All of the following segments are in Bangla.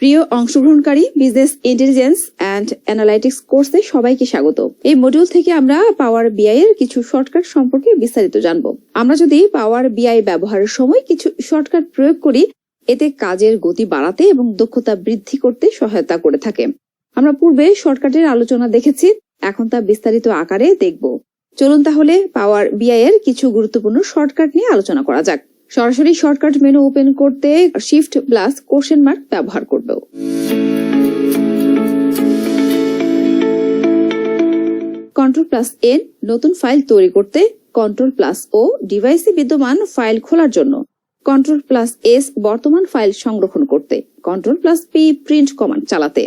প্রিয় অংশগ্রহণকারী বিজনেস ইন্টেলিজেন্স অ্যান্ড অ্যানালাইটিক্স কোর্সে সবাইকে স্বাগত। এই মডিউল থেকে আমরা পাওয়ার বিআই এর কিছু শর্টকাট সম্পর্কে বিস্তারিত জানব। আমরা যদি পাওয়ার বিআই ব্যবহারের সময় কিছু শর্টকাট প্রয়োগ করি, এতে কাজের গতি বাড়াতে এবং দক্ষতা বৃদ্ধি করতে সহায়তা করে থাকে। আমরা পূর্বে শর্টকাটের আলোচনা দেখেছি, এখন তা বিস্তারিত আকারে দেখব। চলুন তাহলে পাওয়ার বিআই এর কিছু গুরুত্বপূর্ণ শর্টকাট নিয়ে আলোচনা করা যাক। সরাসরি শর্টকাট মেনু ওপেন করতে শিফট প্লাস কোশ্চেন মার্ক ব্যবহার করব কন্ট্রোল প্লাস এন নতুন ফাইল তৈরি করতে কন্ট্রোল প্লাস ও ডিভাইসে বিদ্যমান ফাইল খোলার জন্য। কন্ট্রোল প্লাস এস বর্তমান ফাইল সংরক্ষণ করতে। Control plus P print command চালাতে।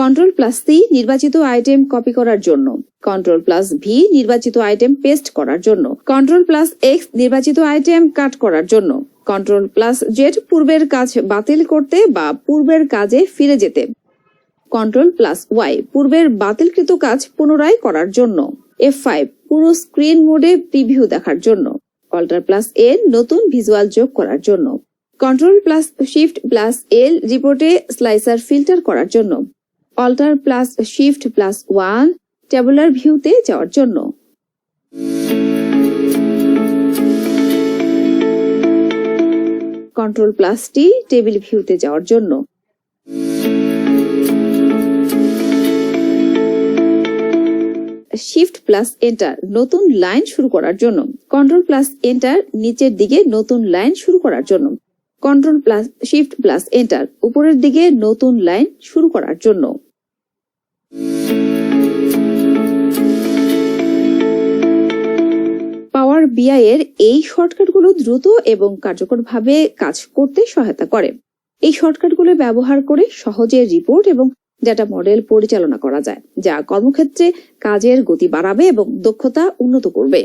কন্ট্রোল প্লাস সি নির্বাচিত আইটেম কপি করার জন্য। কন্ট্রোল প্লাস ভি নির্বাচিত আইটেম পেস্ট করার জন্য। কন্ট্রোল প্লাস এক্স নির্বাচিত আইটেম কাট করার জন্য। কন্ট্রোল প্লাস জেড পূর্বের কাজ বাতিল করতে বা পূর্বের কাজে ফিরে যেতে। কন্ট্রোল প্লাস ওয়াই পূর্বের বাতিলকৃত কাজ পুনরায় করার জন্য। এফ ফাইভ পুরো স্ক্রিন মোডে প্রিভিউ দেখার জন্য। অল্টার প্লাস এ নতুন ভিজুয়াল যোগ করার জন্য। Control plus shift plus L রিপোর্টে স্লাইসার ফিল্টার করার জন্য। Alter plus shift plus one tabular ভিউতে যাওয়ার জন্য। কন্ট্রোল প্লাস টি টেবিল ভিউতে যাওয়ার জন্য। শিফট প্লাস এন্টার নতুন লাইন শুরু করার জন্য। কন্ট্রোল প্লাস এন্টার নিচের দিকে নতুন লাইন শুরু করার জন্য। Control plus, shift plus enter উপরের দিকে নতুন লাইন শুরু করার জন্য। পাওয়ার বিআই এর এই শর্টকাটগুলো দ্রুত এবং কার্যকরভাবে কাজ করতে সহায়তা করে। এই শর্টকাটগুলো ব্যবহার করে সহজে রিপোর্ট এবং ডাটা মডেল পরিচালনা করা যায়, যা কর্মক্ষেত্রে কাজের গতি বাড়াবে এবং দক্ষতা উন্নত করবে।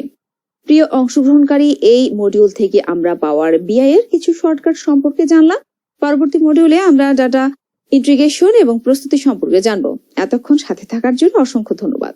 প্রিয় অংশগ্রহণকারী, এই মডিউল থেকে আমরা পাওয়ার বিআই এর কিছু শর্টকাট সম্পর্কে জানলাম। পরবর্তী মডিউলে আমরা ডাটা ইন্টিগ্রেশন এবং প্রস্তুতি সম্পর্কে জানব। এতক্ষণ সাথে থাকার জন্য অসংখ্য ধন্যবাদ।